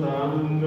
ਸੰਗ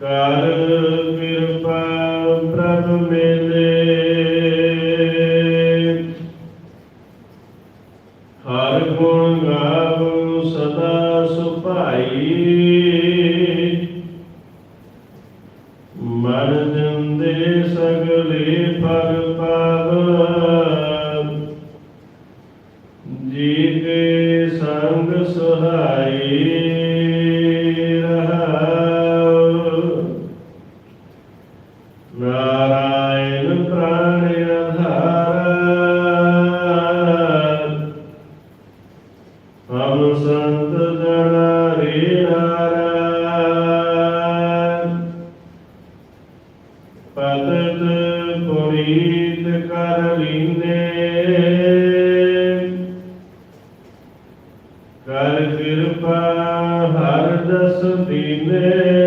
ਕਰ ਕਿਰਪਾ ਪ੍ਰਭ ਮੇਲੇ। ਕਰ ਲੀਨੇ ਕਰ ਕਿਰਪਾ ਹਰ ਦਸ ਦੀਨੇ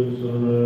Jerusalem.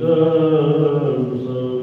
Sham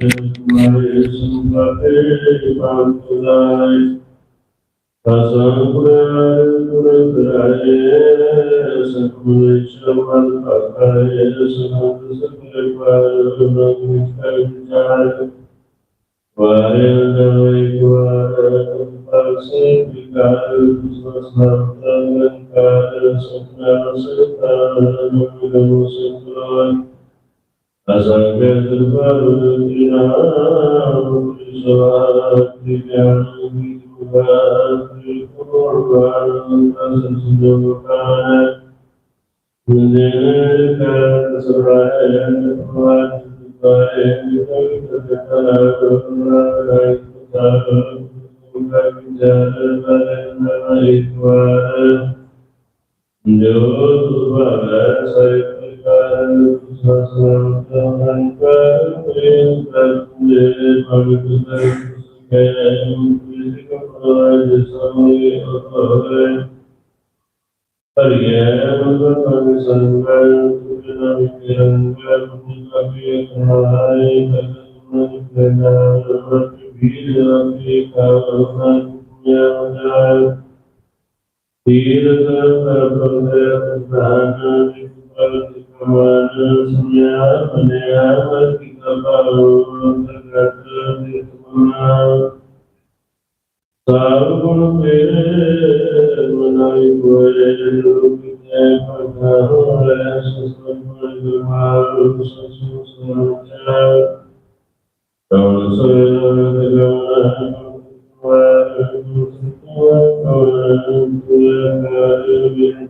Thank you. Thank you. ਜੋ ਸੁਭਾਵੈ ਸਹਿ ਪ੍ਰਕਾਰ ਸਸਰਤਨ ਕਰ ਪ੍ਰੇਮ ਕਰਤੇ ਭਗਤ ਸਹਿ ਕੈ ਕ੍ਰਿਤਿਕ ਪ੍ਰਵਾਜ ਸਮੇ ਅਪਰੇ ਹਰਿਏ ਭਗਵਾਨ ਸੰਗਲ ਤੁਜਨਾ ਵਿਰੰਗ ਪੁਨੀਕਾਪਿ ਕਹਾਇ ਕਤਮਨ ਕਨਾ ਰਤ ਵੀਰ ਅਪਿ ਕਾਮਨਾ ਪੁਨਿਆ ਤੀਰਥ ਪ੍ਰਬੰਧ ਦਾਨ ਵਿਪਰ ਕਮਾਨ ਸੁਨਿਆ ਮਨਿਆ ਮਤਿ ਕਬਾਉ ਤਗਤ ਨਿਤਮਨਾ ਸਭ ਗੁਣ ਤੇਰੇ ਮਨਾਈ ਕੋਏ ਰੂਪ ਤੇ ਪਰਦਾ ਹੋਏ ਸਸਤਮ ਗੁਰਮਾਰ ਸਸੂ ਸਮਾਚਾਰ ਕੌਣ ਸੋਇ Thank you.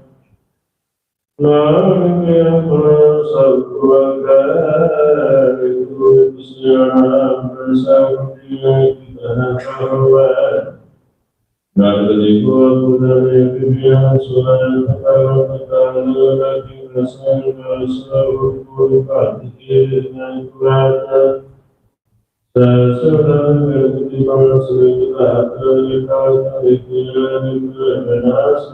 ਨਾਨਕ ਆਪਣਾ ਸਭ ਵਗਾਰੇ ਗੁਰੂ ਸਿਆਣ ਸਭ ਦੀ ਬਹਵੈ ਨਾਨਕ ਜੀ ਕੋ ਆਪਣਾ ਇੱਕ ਬਿਆਨ ਸੁਣਨ ਕਰਮ ਕਰਨ ਲਗੀ ਰਸਨ ਸਭ ਕੋ ਭਾਗ ਕੇ ਨਾਮ ਪੁਰਾਤ ਸਦਾ ਗੁਰੂ ਬਾਣ ਸੁਣਿ ਤਾ ਕਰਿ ਕਾਲ ਕਰਿ ਨਾਮ ਬਨਾਸ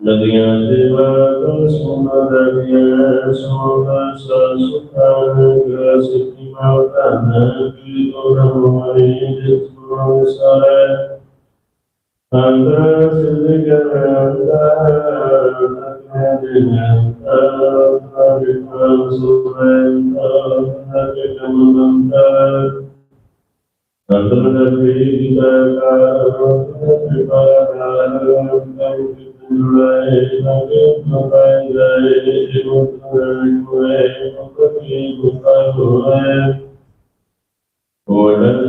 ਨਦੀਆਂ ਦੇ ਵਾਗ ਸੋਨਾ ਦਰਿਆ ਸੋਨਾ ਸੁਖਾਨ ਗ੍ਰਸ ਕੀ ਮਾਤਾ ਨ ਕੀ ਤੋਰਮ ਮਰੇ ਜਿਸ ਮਨ ਸਾਰੇ ਅੰਦਰ ਸਿਧ ਗਰੰਦਾ ਨਕਿਆ ਦੇ ਨੰਤਾ ਹਰਿ ਸੁਰੰਤਾ ਨਕਿ ਕਮੰਤਾ ਅੰਦਰ ਦੇ ਵਿਦਾ ਜੁੜਾਏ ਨਗੇ ਨਗਾਏ ਜਾਏ ਜੀਵਨ ਕੋਏ ਮੁਕਤੀ ਗੁਤਾ ਹੋਏ ਓੜਨ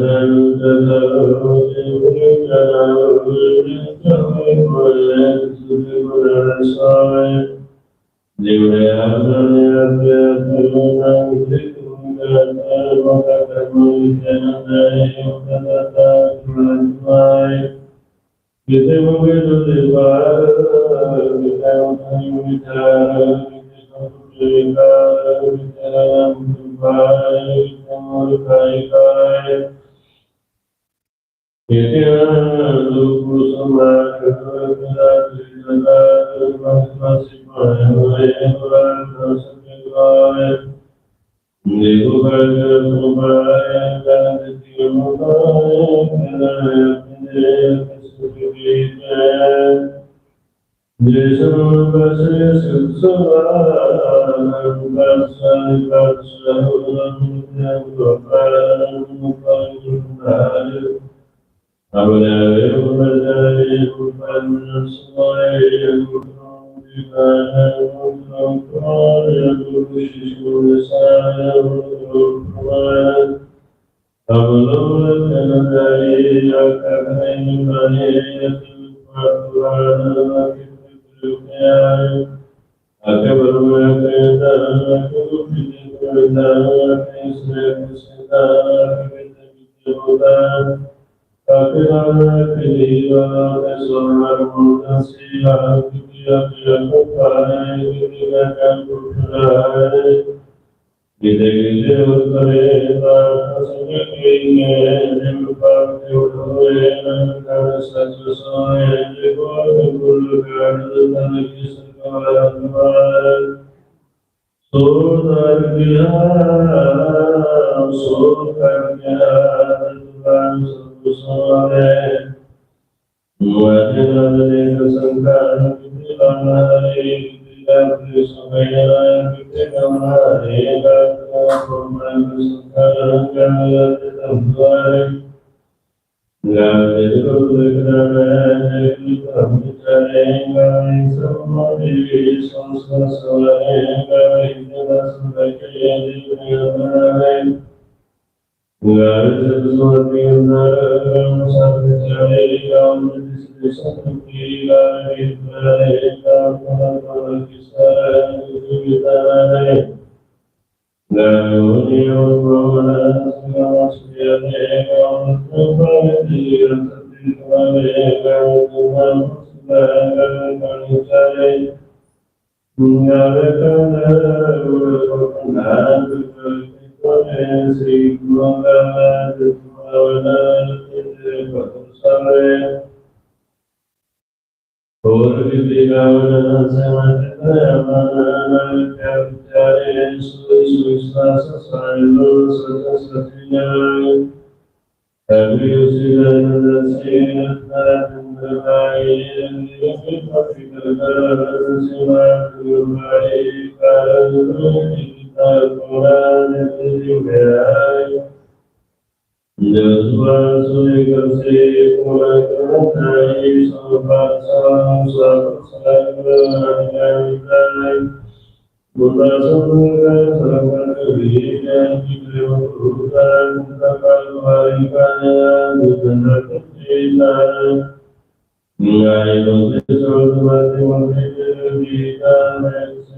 ਜਨੋ ਜੀਵਨ ਜਨੋ ਜੀਵਨ ਕੋਏ ਸੁਧਿ ਗੁਰ ਸਾਏ ਜਿਵਰੇ ਆਦਨੇ ਅਪੇ ਅਪਨਾ ਵਿਦਿ ਦੇ ਯੋਗਨਤਾ ਜੁੜਾਏ ਮੁਗੇ ਤੁਦੇ ਬਾਰ ਕਿਤੇ ਉਤਨੀ ਵਿਚਾਰ ਕਿਤੇ ਸੰਤੁਲੇ ਕਾਰ ਕਿਤੇ ਰਾਮ ਤੁਮਾਰੇ ਕਿਤੇ ਕਾਇ ਕਾਇ ਕਿਤੇ ਦੁਖ ਸਮਾਖ ਕਿਤੇ ਕਿਤੇ ਮਸਮਸੀ ਪਾਇ ਹੋਏ ਪੁਰਾਨ ਸਤਿ ਦੇਖੋ ਕਰ ਤੁਮਾਰੇ ਗੰਦ ਦੀ ਮੁਕਾਏ ਕਿਤੇ ਜਿਸ ਨੂੰ ਬਸੇ ਬਸਨ ਬਸਨ ਜਿਦੇ ਜਿਦੇ ਉਤਰੇ ਦਾ ਸੰਗ ਕੀ ਨਿਮ ਪਾਪ ਉਠੋਏ ਨੰਦ ਸਚ ਸੋਏ ਜੇ ਕੋ ਗੁਰ ਤਨ ਕੀ ਸਰਕਾਰ ਅਨਵਾਰ ਸੋ ਦਰ ਗਿਆ ਸੋ ਕਰ ਤਨ ਸਭ ਸੋਏ ਮੋਹਿਨਾ ਦੇ ਸੰਕਾਰ ਕਿਤੇ ਬਾਣਾ ਰੇ ਕਿਤੇ ਸਮਯ ਕਿਤੇ ਗਮਨਾ ਰੇ ਗਾ ਕੋਮਨ ਸੰਕਾਰ ਗਾਇ ਤੇ ਤੰਵਾਰੇ ਗਾਇ ਕੋ ਦੇਖਣਾ ਕਿ ਧਰਮ ਚਲੇ ਗਾਇ ਸਮੋਦੀ ਸੰਸਕਾਰ ਸੋਏ ਗਾਇ ਜਨ ਸੰਗੈ ਕੇ ਜੀਵਨ ਗਾਇ ਸੋਤੀ ਨਰ ਸਤ ਚਲੇ ਗਾਮ ਜਿਸ ਸੰਤੀ ਗਾਇ ਕਰੇ ਕਾਮ ਕਰ ਕਿਸਰ ਵਿਦਾਰੇ ਗਾਇ ਨਿਉ ਬੋਲਾ ਸੰਗਾਸਿਆ ਦੇ ਗਾਮ ਸੁਭਾਈ ਰਤਿ ਵਾਲੇ ਗਾਇ ਤੁਮ ਸੁਭਾਇ ਕਣਿ ਚਲੇ ਗਾਇ ਕੰਦਰ ਗੁਰ ਨਾਨਕ ਕਰੇ ਸ੍ਰੀ ਗੁਰੂ ਗ੍ਰੰਥ ਸਾਹਿਬ ਜੀ ਦੇ ਸਾਰੇ ਹੋਰ ਵੀ ਗਾਵਨ ਸਮਤ ਅਮਨ ਪਿਆਰ ਪਿਆਰੇ ਸੁਈ ਸੁਈ ਸਾਸ ਸਾਇਲੋ ਸਤ ਸਤਿਨਾਮ ਅਭੀ ਉਸੀ ਜਨ ਸੇ ਨੰਦਰ ਗਾਏ ਨਿਰਭੈ ਪਤੀ ਕਰ ਸਿਵਾ ਗੁਰਵਾਏ ਕਾਰਨ ਕੀਤਾ ਕੋਰਾ ਨਿਤ ਜੁਗਾਏ ਜਸਵਾ ਸੁਨੇ ਕਰਸੇ ਕੋਰਾ ਕਰਤਾਈ ਸਭਾ ਸਭ ਸਭ ਸਭ ਨਾਇ ਬੁੱਧਾ ਸੰਗਾ ਸਰਵਨ ਵੀ ਜੈ ਜਿਗਰੇ ਰੂਪਾ ਮੁਕਤਾ ਕਾਲ ਵਾਰੀ ਕਾਇਆ ਨਿਜਨ ਤੇ ਨਾਰ ਨਿਆਇ ਲੋਕੇ ਸੋਧ ਮਾਤੇ ਮੰਦੇ ਜੀਤਾ ਮੈਂ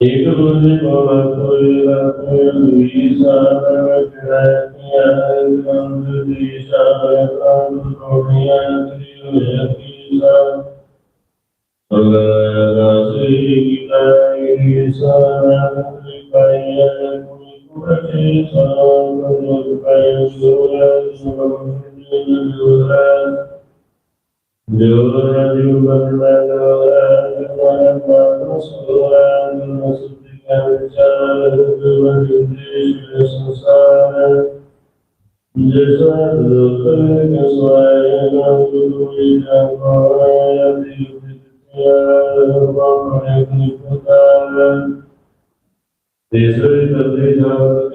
ਇਕ ਦੂਜੇ ਕੋਲ ਕੋਈ ਰੱਖੇ ਵੀ ਸਾਰ ਕਰਿਆ ਗੰਦ ਦੀ ਸਾਰ ਕਾਨ ਰੋਣੀਆਂ ਤ੍ਰਿਉ ਯਕੀ ਸਾਰ ਸਗਲਾ ਸੇ ਕੀਤਾਈ ਸਾਰ ਪਾਇਆ ਕੋਈ ਕੁੜੇ ਸਾਰ ਕੋਈ ਪਾਇਆ ਸੋਰਾ ਸੋਰਾ ਜੋ ਰਾਜੂ ਬੰਦਾ ਲੋਰਾ ਜਵਾਨ ਪਾਸ ਸੋਰਾ ਜੋ ਸੁਤੀ ਕਾ ਸੰਸਾਰ ਜਿਸਾ ਲੋਕ ਕੇ ਨਾ ਗੁਰੂ ਨਾ ਕੋਇਆ ਦੀ ਵਿਦਿਆ ਬਾਣੇ ਕੀ ਪੁਕਾਰ ਤੀਸਰੇ ਤਦੇ ਜਾਤ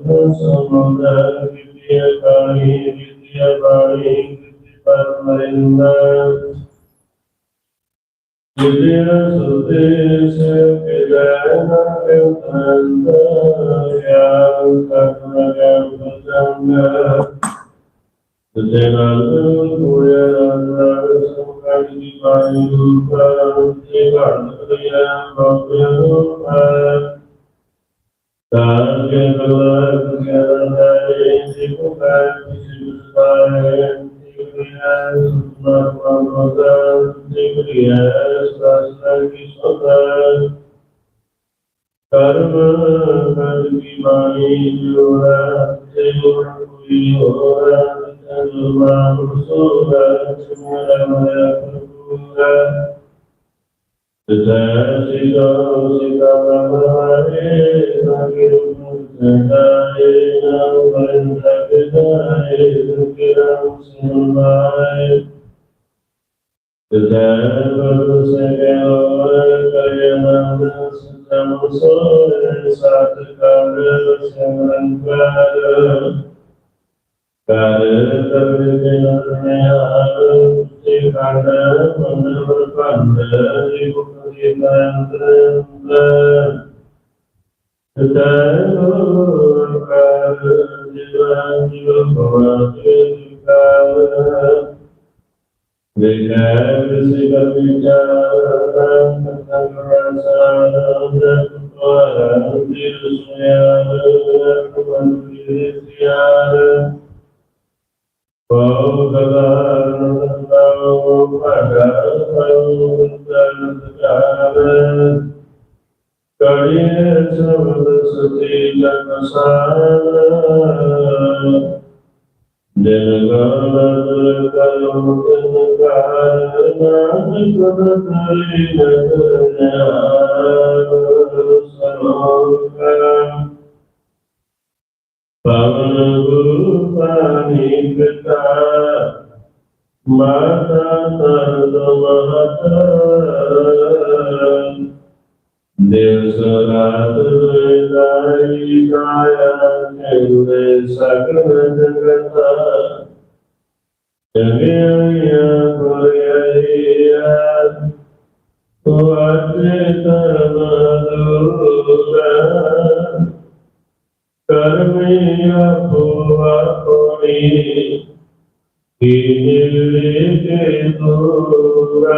ਉਤਪਾਰੇ ਸਮੁੰਦਰ ਕਿਤੇ ਕਾਲੀ ਕਿਤੇ ਬਾਣੀ ਕਿਤੇ ਪਰਮਰਿੰਦਾ ਸੁਦੇਸ਼ ਕਿਤੇ ਨਾਗੰਦ ਯਾ ਕਰਮ ਗੰਗ ਕਿਤੇ ਨਾਲ ਹੋਇਆ ਰਾਜ ਸੰਗਤ ਦੀ ਬਾਣੀ ਰੂਪ ਤੇ ਘੜ ਕਰਿਆ ਬਾਬਿਆ ਤਾਂ ਕਰਮ ਕਰ ਕੀ ਬਾਣੀ ਜੋੜਾ ਤੇ ਗੁਰ ਕੋਈ ਹੋਰਾ ਤਨੁਮਾ ਸੁਰਾ ਸੁਮਰਾ ਮਇਆ ਪ੍ਰਭੂਰਾ ਤੈ ਸਿਦਾ ਸਿਦਾ ਬ੍ਰਹਮੇ ਸੰਗਿਰ ਮੁਕਤਾਏ ਨਾਮ ਬੰਦ ਵਿਦਾਏ ਸੁਖਿਰਾਮ ਸੁਨਾਏ ਤੈ ਬਲ ਸਗਿਓ ਕਰਿਆਨੰਦ ਸਤਮ ਸੋਇ ਸਤ ਕਰ ਸਿਮਰਨ ਕਰ ਕਰ ਤਰ ਜਨ ਨਿਆਰ ਤੇ ਕੰਡ ਮਨ ਵਰਪੰਦ ਜੀ ਮੁਕਤੀ ਨੰਦਰ ਕਰ ਜੀਵਨ ਜੀਵ ਭਵ ਕਰ ਵਿਗੈ ਵਿਸਿ ਵਿਚਾਰ ਸੰਗ੍ਰਹ ਸਾਰ ਤੁਮਾਰਾ ਦਿਲ ਸੁਨਿਆਰ ਮਨ ਵਿਰਿ ਨੰਦਾਉ ਭਗਾ ਸਉ ਦਰਕਾਰ ਕੜੀਏ ਸਬਦ ਸਤੀ ਜਨ ਸਾਰ ਦਿਨ ਗਾਨ ਕਲਮ ਤਿਨ ਕਾਰ ਨਾਨਕ ਬਦਰੀ ਨਦਰ ਸਰੋਕਾਰ ਪਵਨ ਗੁਰੂ ਪਾਣੀ ਪਿਤਾ ਮਾਤਾ ਤਰਦ ਮਹਤ ਦਿਵਸ ਰਾਤ ਵੇਦਾਈ ਕਾਇਆ ਕਹਿੰਦੇ ਸਗਲ ਜਗਤ। ਜਗਿਆ ਗੁਰਿਆ ਤੋ ਅਜੇ ਤਰਮ ਦੂਰਾ ਕਰਮੀ ਆਪੋ ਆਪਣੀ ਕੀਲੇ ਕੇ ਦੂਰਾ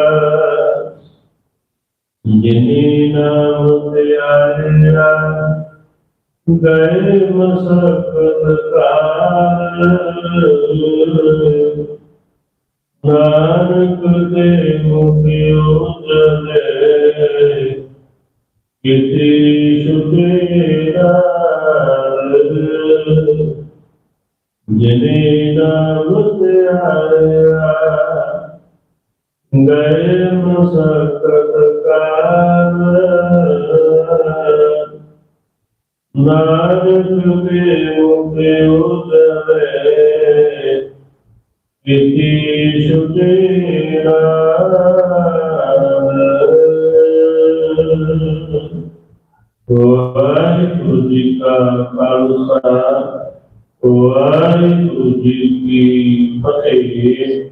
ਜਿਨੀ ਨਾਮ ਧਿਆਇਆ ਗਏ ਮਸਕਤ ਕਾਰ ਨਾਨਕ ਦੇ ਮੁਖਿਓ ਜਲੇ, ਕਿਤੇ ਸ਼ੁਕੇਰਾ ਜਿਨੇ ਨਾਮ ਧਿਆਇਆ ਗਏ ਮਸਕਤ ਕਾਰ। ਨਾਨਕ ਦੇ ਮੁਖੇ ਉਤਰੇ ਕਿਤੀ ਸੁਤੇਰਾ ਵਾਹਿਗੁਰੂ ਜੀ ਕਾ ਖਾਲਸਾ। ਵਾਹਿਗੁਰੂ ਜੀ ਕੀ ਫਤਿਹ।